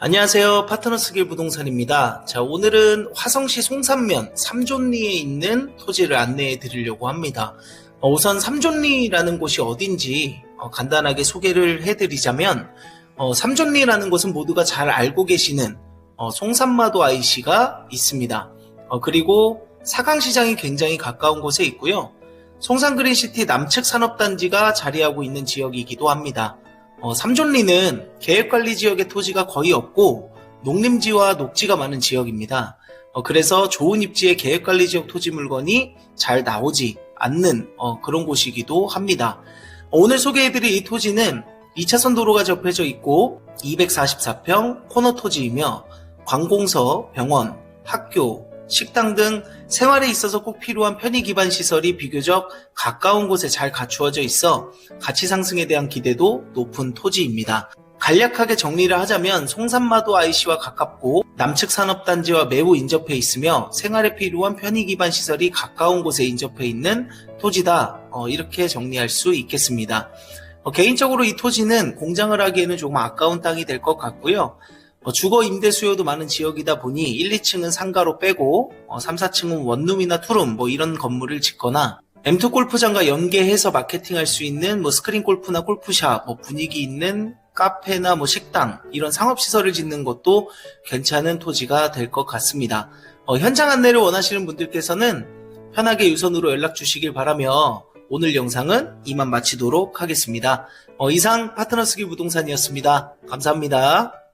안녕하세요. 파트너스길 부동산입니다. 자, 오늘은 화성시 송산면 삼존리에 있는 토지를 안내해 드리려고 합니다. 어, 우선 삼존리라는 곳이 어딘지 어, 간단하게 소개를 해 드리자면, 어, 삼존리라는 곳은 모두가 잘 알고 계시는 어, 송산마도 IC가 있습니다. 어, 그리고 사강시장이 굉장히 가까운 곳에 있고요. 송산그린시티 남측 산업단지가 자리하고 있는 지역이기도 합니다. 어, 삼존리는 계획관리 지역의 토지가 거의 없고 농림지와 녹지가 많은 지역입니다. 어, 그래서 좋은 입지의 계획관리 지역 토지 물건이 잘 나오지 않는 어, 그런 곳이기도 합니다. 어, 오늘 소개해드릴 이 토지는 2차선 도로가 접해져 있고 244평 코너 토지이며 관공서, 병원, 학교, 식당 등 생활에 있어서 꼭 필요한 편의 기반 시설이 비교적 가까운 곳에 잘 갖추어져 있어 가치 상승에 대한 기대도 높은 토지입니다. 간략하게 정리를 하자면 송산마도 IC와 가깝고 남측 산업단지와 매우 인접해 있으며 생활에 필요한 편의 기반 시설이 가까운 곳에 인접해 있는 토지다. 어, 이렇게 정리할 수 있겠습니다. 어, 개인적으로 이 토지는 공장을 하기에는 조금 아까운 땅이 될 것 같고요. 어, 주거 임대 수요도 많은 지역이다 보니 1, 2층은 상가로 빼고 어, 3, 4층은 원룸이나 투룸 뭐 이런 건물을 짓거나 M2 골프장과 연계해서 마케팅할 수 있는 뭐 스크린 골프나 골프샵, 뭐 분위기 있는 카페나 뭐 식당 이런 상업 시설을 짓는 것도 괜찮은 토지가 될 것 같습니다. 어, 현장 안내를 원하시는 분들께서는 편하게 유선으로 연락 주시길 바라며 오늘 영상은 이만 마치도록 하겠습니다. 어, 이상 파트너스길 부동산이었습니다. 감사합니다.